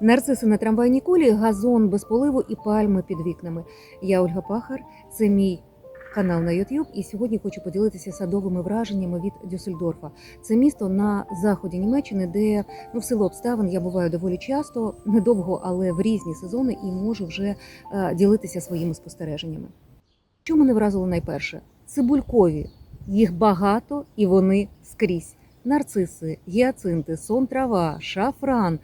Нарциси на трамвайній колії, газон без поливу і пальми під вікнами. Я Ольга Пахар, це мій канал на YouTube, і сьогодні хочу поділитися садовими враженнями від Дюссельдорфа. Це місто на заході Німеччини, де ну, в силу обставин я буваю доволі часто, недовго, але в різні сезони, і можу вже е, ділитися своїми спостереженнями. Що мене вразило найперше? Цибулькові. Їх багато і вони скрізь. Нарциси, гіацинти, сон трава, шафран.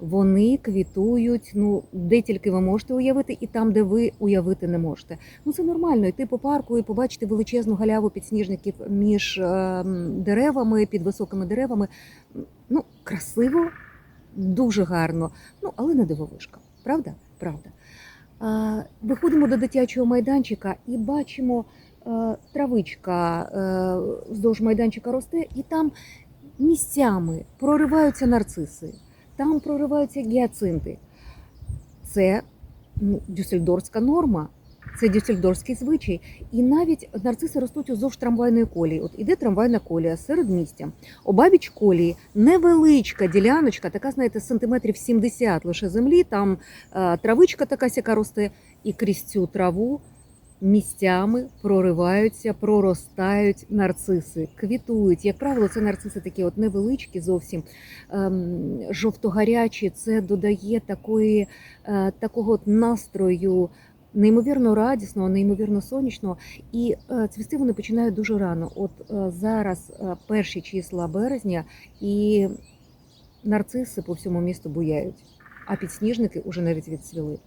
Вони квітують, ну де тільки ви можете уявити, і там, де ви уявити не можете. Ну це нормально йти по парку і побачити величезну галяву підсніжників між е, деревами, під високими деревами. Ну, красиво, дуже гарно. Ну, але не дивовишка. Правда? Правда. А, виходимо до дитячого майданчика і бачимо, е, травичка е, вздовж майданчика росте, і там місцями прориваються нарциси там прориваються гіацинти. Це ну, дюссельдорфська норма, це дюссельдорфський звичай. І навіть нарциси ростуть уздовж трамвайної колії. От іде трамвайна колія серед містя. Обабіч колії невеличка діляночка, така, знаєте, сантиметрів 70 лише землі, там е, травичка така сяка росте, і крізь цю траву місцями прориваються, проростають нарциси, квітують. Як правило, це нарциси такі от невеличкі, зовсім ем, жовтогарячі. Це додає такої, е, такого от настрою. Неймовірно радісного, неймовірно сонячного, і е, цвісти вони починають дуже рано. От е, зараз е, перші числа березня, і нарциси по всьому місту буяють, а підсніжники вже навіть відцвіли.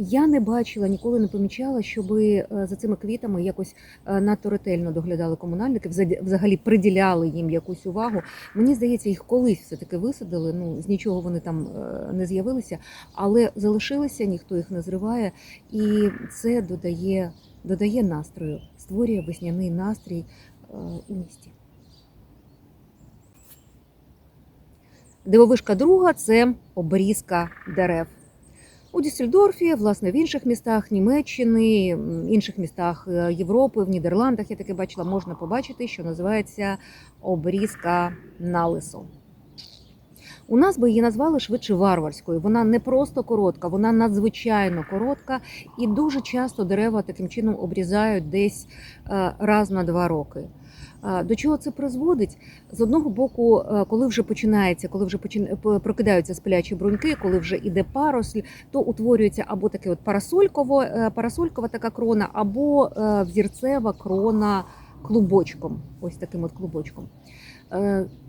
Я не бачила, ніколи не помічала, щоб за цими квітами якось е, надто ретельно доглядали комунальники, взагалі приділяли їм якусь увагу. Мені здається, їх колись все-таки висадили. Ну з нічого вони там е, не з'явилися, але залишилися, ніхто їх не зриває, і це додає, додає настрою, створює весняний настрій е, у місті. Дивовишка друга це обрізка дерев. У Дюссельдорфі, власне, в інших містах Німеччини, інших містах е, Європи, в Нідерландах я таке бачила, можна побачити, що називається обрізка налису. У нас би її назвали швидше варварською. Вона не просто коротка, вона надзвичайно коротка, і дуже часто дерева таким чином обрізають десь е, раз на два роки. До чого це призводить? З одного боку, е, коли вже починається, коли вже прокидаються спилячі бруньки, коли вже іде паросль, то утворюється або таке от парасольково, е, парасолькова така крона, або е, взірцева крона клубочком. Ось таким от клубочком.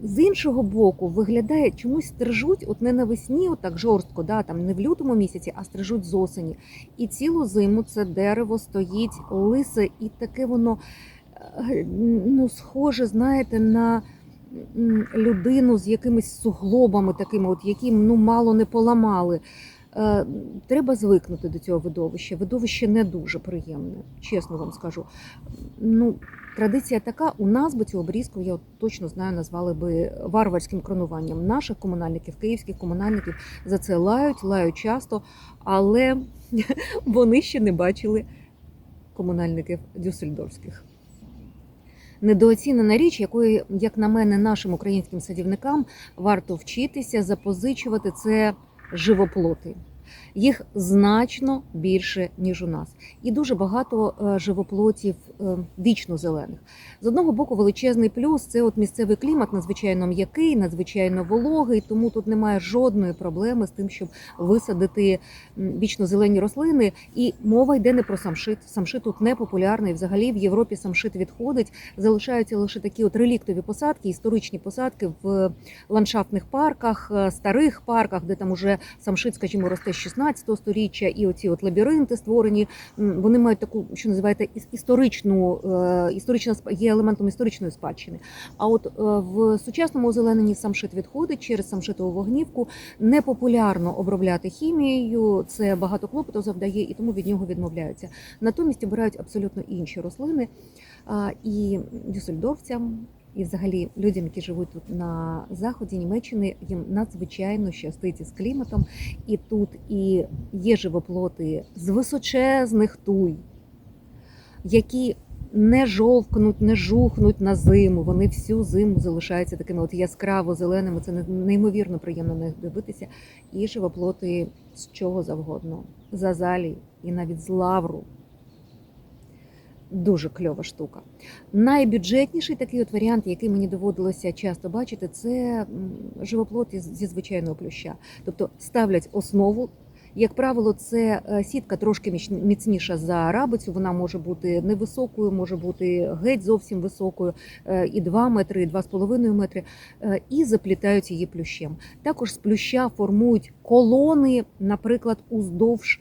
З іншого боку, виглядає чомусь стрижуть, от не навесні, от жорстко, да, там не в лютому місяці, а стрижуть з осені. І цілу зиму це дерево стоїть лисе, і таке воно ну, схоже, знаєте, на людину з якимись суглобами такими, от які ну, мало не поламали. Е, Треба звикнути до цього видовища. Видовище не дуже приємне, чесно вам скажу. Ну, традиція така, у нас би цю обрізку, я точно знаю, назвали би варварським кронуванням. Наших комунальників, київських комунальників за це лають, лають часто, але вони ще не бачили комунальників дюссельдорфських. Недооцінена річ, якої, як на мене, нашим українським садівникам варто вчитися, запозичувати це живоплоти. Їх значно більше, ніж у нас, і дуже багато е, живоплотів е, вічно зелених. З одного боку, величезний плюс це от місцевий клімат, надзвичайно м'який, надзвичайно вологий, тому тут немає жодної проблеми з тим, щоб висадити вічно зелені рослини. І мова йде не про самшит. Самшит тут не популярний. Взагалі в Європі самшит відходить. Залишаються лише такі от реліктові посадки, історичні посадки в ландшафтних парках, е, старих парках, де там уже самшит, скажімо, росте 16 століття, і оці от лабіринти створені. Вони мають таку, що називаєте, історичну е, історична є елементом історичної спадщини. А от е, в сучасному озелененні самшит відходить через самшитову вогнівку. Непопулярно обробляти хімією, це багато клопоту завдає, і тому від нього відмовляються. Натомість обирають абсолютно інші рослини. І дюссельдорфцям, і взагалі людям, які живуть тут на заході Німеччини, їм надзвичайно щастить із кліматом. І тут і є живоплоти з височезних туй, які не жовкнуть, не жухнуть на зиму. Вони всю зиму залишаються такими от яскраво зеленими. Це неймовірно приємно на них дивитися. І живоплоти з чого завгодно, з азалії і навіть з лавру. Дуже кльова штука. Найбюджетніший такий от варіант, який мені доводилося часто бачити, це із- зі звичайного плюща. Тобто ставлять основу. Як правило, це е, сітка трошки міцніша за рабицю. Вона може бути невисокою, може бути геть зовсім високою, е, і 2 метри, і 2,5 метри, е, і заплітають її плющем. Також з плюща формують колони, наприклад, уздовж,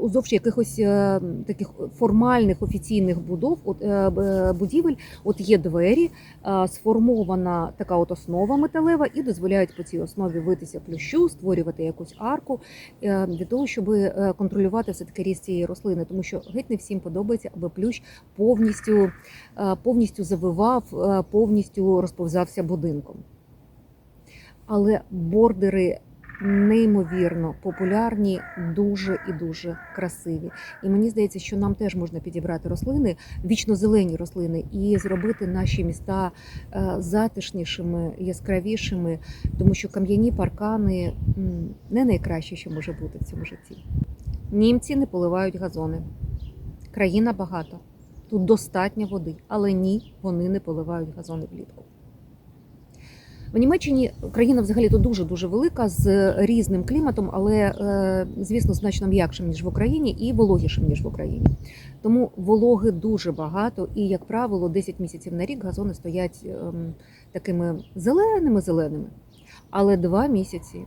уздовж якихось е, таких формальних офіційних будов, е, е, будівель. От є двері, сформована така от основа металева, і дозволяють по цій основі витися плющу, створювати якусь арку для того, щоб контролювати все таки ріст цієї рослини, тому що геть не всім подобається, аби плющ повністю, повністю завивав, повністю розповзався будинком. Але бордери неймовірно популярні, дуже і дуже красиві. І мені здається, що нам теж можна підібрати рослини, вічно-зелені рослини, і зробити наші міста е, затишнішими, яскравішими, тому що кам'яні паркани не найкраще, що може бути в цьому житті. Німці не поливають газони. Країна багата. Тут достатньо води, але ні, вони не поливають газони влітку. В Німеччині країна взагалі то дуже дуже велика з різним кліматом, але е, звісно значно м'якшим ніж в Україні і вологішим ніж в Україні. Тому вологи дуже багато, і як правило, 10 місяців на рік газони стоять ем, такими зеленими зеленими. Але два місяці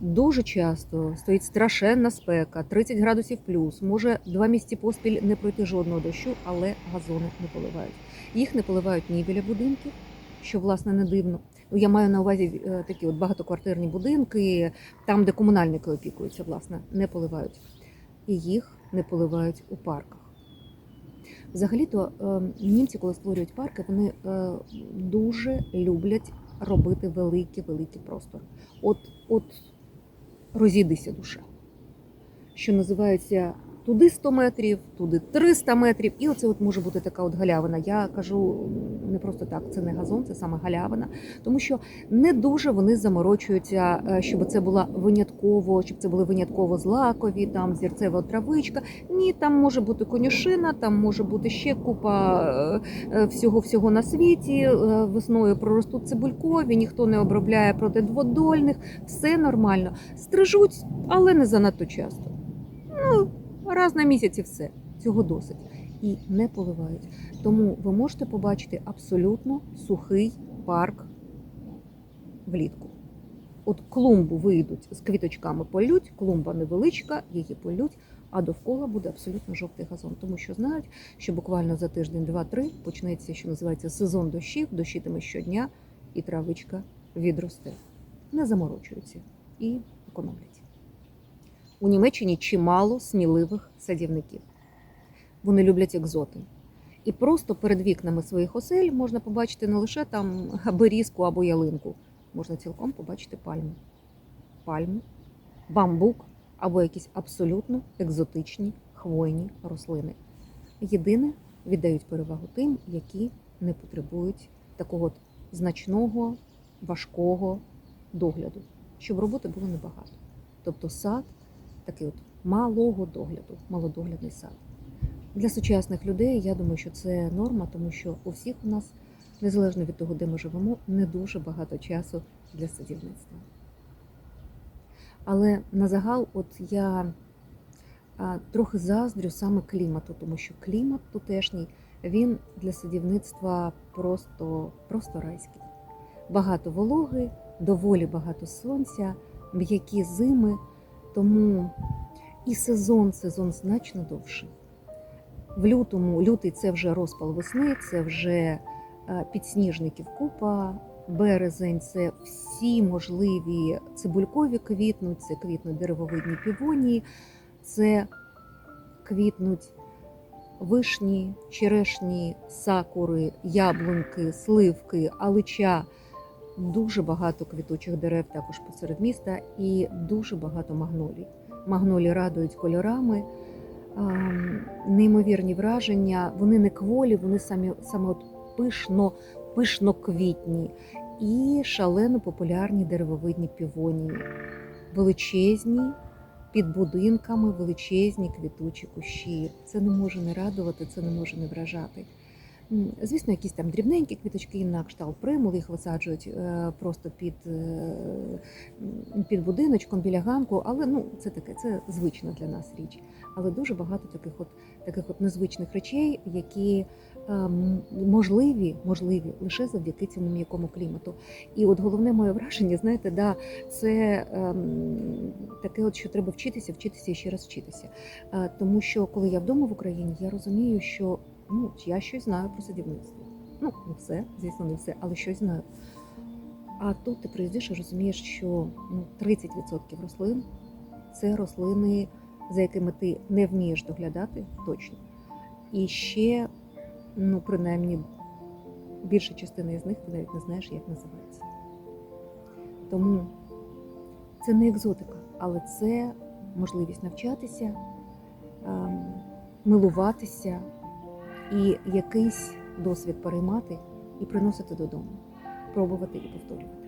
дуже часто стоїть страшенна спека, 30 градусів плюс. Може два місяці поспіль не пройти жодного дощу, але газони не поливають. Їх не поливають ні біля будинків, що власне не дивно. Ну, я маю на увазі е, такі от багатоквартирні будинки, там, де комунальники опікуються, власне, не поливають. І їх не поливають у парках. Взагалі-то е, німці, коли створюють парки, вони е, дуже люблять робити великі-великі простори. От, от розійдися душа. Що називається туди 100 метрів, туди 300 метрів, і оце от може бути така от галявина. Я кажу не просто так, це не газон, це саме галявина, тому що не дуже вони заморочуються, е, щоб це була винятково, щоб це були винятково злакові, там зірцева травичка. Ні, там може бути конюшина, там може бути ще купа всього всього на світі. Е, Весною проростуть цибулькові, ніхто не обробляє проти дводольних, все нормально. Стрижуть, але не занадто часто. Ну, раз на місяць і все. Цього досить. І не поливають. Тому ви можете побачити абсолютно сухий парк влітку. От клумбу вийдуть з квіточками полють, клумба невеличка, її полють, а довкола буде абсолютно жовтий газон, тому що знають, що буквально за тиждень, два-три почнеться, що називається сезон дощів, дощитиме щодня, і травичка відросте. Не заморочуються і економлять. У Німеччині чимало сміливих садівників. Вони люблять екзоти. І просто перед вікнами своїх осель можна побачити не лише там берізку або ялинку, можна цілком побачити пальму. Пальму, бамбук або якісь абсолютно екзотичні хвойні рослини. Єдине віддають перевагу тим, які не потребують такого от значного, важкого догляду, щоб роботи було небагато. Тобто сад такий от малого догляду, малодоглядний сад. Для сучасних людей я думаю, що це норма, тому що у всіх у нас, незалежно від того, де ми живемо, не дуже багато часу для садівництва. Але на загал, от я трохи заздрю саме клімату, тому що клімат тутешній, він для садівництва просто, просто райський. Багато вологи, доволі багато сонця, м'які зими, тому і сезон, сезон значно довший. В лютому, лютий це вже розпал весни, це вже е, підсніжників купа, березень це всі можливі цибулькові квітнуть, це квітнуть деревовидні півонії, це квітнуть вишні, черешні, сакури, яблуньки, сливки, алича. Дуже багато квітучих дерев також посеред міста і дуже багато магнолій. Магнолі радують кольорами. неймовірні враження. Вони не кволі, вони самі саме от пишно, пишноквітні і шалено популярні деревовидні півонії, величезні. Під будинками величезні квітучі кущі. Це не може не радувати, це не може не вражати. Звісно, якісь там дрібненькі квіточки на кшталт примул, їх висаджують е, просто під, е, під будиночком біля ганку, але ну це таке, це звична для нас річ. Але дуже багато таких от таких от незвичних речей, які е, можливі, можливі лише завдяки цьому м'якому клімату. І от головне моє враження, знаєте, да, це ем, таке, от що треба вчитися, вчитися і ще раз вчитися. Е, тому що коли я вдома в Україні, я розумію, що ну я щось знаю про садівництво. Ну не все, звісно, не все, але щось знаю. А тут ти приїздиш і розумієш, що ну, 30% рослин це рослини, за якими ти не вмієш доглядати точно. І ще, ну, принаймні, більша частина із них ти навіть не знаєш, як називається. Тому це не екзотика, але це можливість навчатися, ем, милуватися і якийсь досвід переймати і приносити додому, пробувати і повторювати.